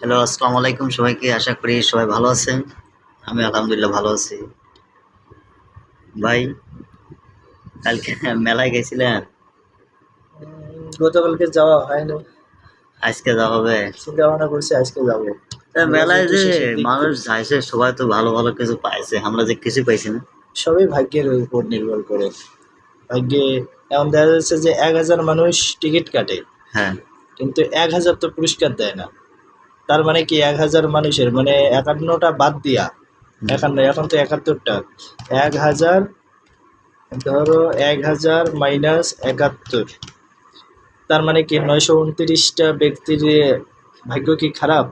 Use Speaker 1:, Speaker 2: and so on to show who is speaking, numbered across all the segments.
Speaker 1: Hello আসসালামু আলাইকুম সবাইকে আশা করি সবাই ভালো আছেন। আমি আলহামদুলিল্লাহ ভালো আছি। ভাই কালকে মেলায় গেছিলেন?
Speaker 2: গতকালকে যাওয়া হয়নি।
Speaker 1: আজকে যাওয়া হবে?
Speaker 2: চিন্তা ভাবনা করছি আজকে যাব।
Speaker 1: মেলায় যে মানুষ যাইছে সবাই তো ভালো ভালো কিছু পাইছে। আমরা যে কিছু পাইছি না।
Speaker 2: সবই ভাগ্যের উপর নির্ভর করে। ভাগ্যে এমন দেখা যাচ্ছে যে এক হাজার মানুষ টিকিট কাটে।
Speaker 1: হ্যাঁ।
Speaker 2: কিন্তু এক হাজার তো পুরস্কার দেয় না। তার মানে কি এক হাজার মানুষের মানে একান্নটা বাদ দিয়া। একান্ন এখন তো একাত্তরটা। এক হাজার ধরো এক হাজার মাইনাস একাত্তর। তার মানে কি নয়শো উনত্রিশটা ব্যক্তির ভাগ্য কি খারাপ?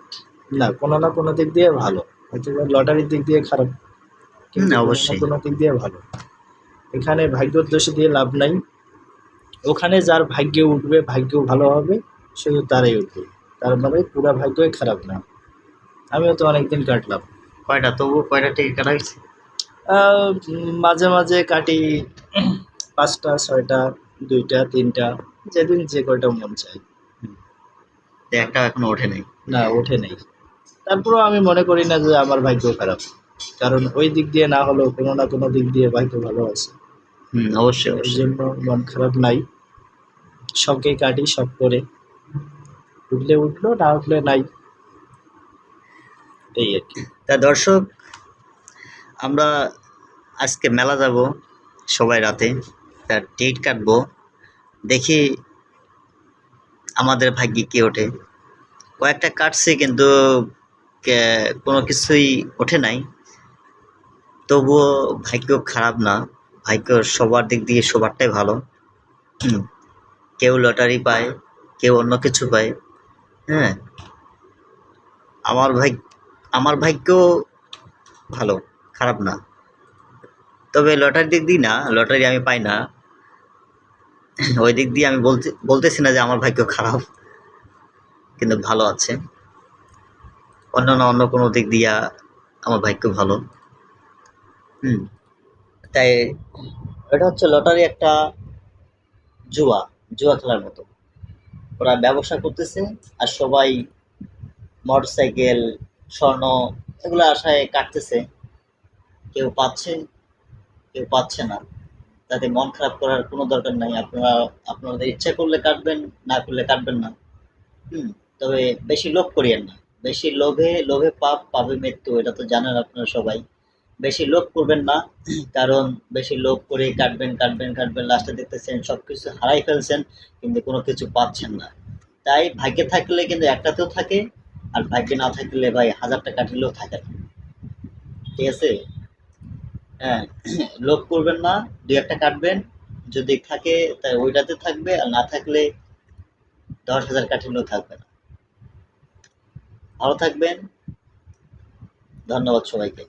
Speaker 2: না কোনো না কোনো দিক দিয়ে ভালো। হয়তো লটারির দিক দিয়ে খারাপ
Speaker 1: অবশ্যই।
Speaker 2: কোনো দিক দিয়ে ভালো। এখানে ভাগ্যর দোষে দিয়ে লাভ নাই। ওখানে যার ভাগ্যে উঠবে ভাগ্য ভালো হবে শুধু তারাই উঠবে। তার মানে পুরো ভাগ্যই খারাপ না। আমিও তো অনেকদিন কাটলাম।
Speaker 1: কয়টা? তবু কয়টা টিকিট কাটা গেছে
Speaker 2: মাঝে মাঝে কাটি পাঁচটা ছয়টা দুইটা তিনটা যেদিন যে কয়টা মন চাই
Speaker 1: একটা এখনও ওঠে নাই।
Speaker 2: না ওঠে নেই। তারপরেও আমি মনে করি না যে আমার ভাগ্য খারাপ। কারণ ওই দিক দিয়ে না হলেও কোনো না কোনো দিক দিয়ে ভাগ্য ভালো আছে।
Speaker 1: হুম অবশ্যই অবশ্যই।
Speaker 2: জন্য মন খারাপ নাই। সবকে কাটি সব করে। উঠলে উঠল, না উঠলে নাই। এই আর কি।
Speaker 1: তা দর্শক, আমরা আজকে মেলা যাব সবাই রাতে। তার টিকিট কাটবো। দেখি আমাদের ভাগ্যে কি ওঠে। কয়েকটা কাটছে কিন্তু কোনো কিছুই ওঠে নাই। তবুও ভাগ্য খারাপ না। ভাগ্য সবার দিক দিয়ে সবারটাই ভালো। কেউ লটারি পায়, কেউ অন্য কিছু পায়। হ্যাঁ। আমার ভাই, আমার ভাগ্য ভালো, খারাপ না। তবে লটারির দিক দিয়ে না, লটারি আমি পাই না। ওই দিক দিয়ে আমি বলতে, বলতেছি না যে আমার ভাগ্য খারাপ, কিন্তু ভালো আছে। অন্য না অন্য কোনো দিক দিয়া আমার ভাগ্য ভালো। হুম। তাই এটা হচ্ছে লটারি একটা জুয়া জুয়া খেলার মতো। ওরা ব্যবসা করতেছে আর সবাই মোটর সাইকেল স্বর্ণ, এগুলো আশায় কাটতেছে। কেউ পাচ্ছে কেউ পাচ্ছে না। তাতে মন খারাপ করার কোনো দরকার নাই। আপনারা, আপনাদের ইচ্ছা করলে কাটবেন, না করলে কাটবেন না। হুম, তবে বেশি লোভ করিয়েন না। বেশি লোভে লোভে পাপ পাবে মৃত্যু, এটা তো জানেন আপনারা সবাই। বেশি লোভ করবেন না, কারণ বেশি লোভ করে কাটবেন কাটবেন কাটবেন লাস্টে দেখতেছেন সব কিছু হারাই ফেলছেন, কিন্তু কোনো কিছু পাচ্ছেন না। তাই ভাগ্যে থাকলে কিন্তু একটাতেও থাকে, আর ভাগ্যে না থাকলে ভাই হাজারটা কাটলেও থাকে না। ঠিক আছে? হ্যাঁ লোভ করবেন না, দু একটা কাটবেন, যদি থাকে তাই ওইটাতে থাকবে, আর না থাকলে দশ হাজার কাটলেও থাকবে না। ভালো থাকবেন, ধন্যবাদ সবাইকে।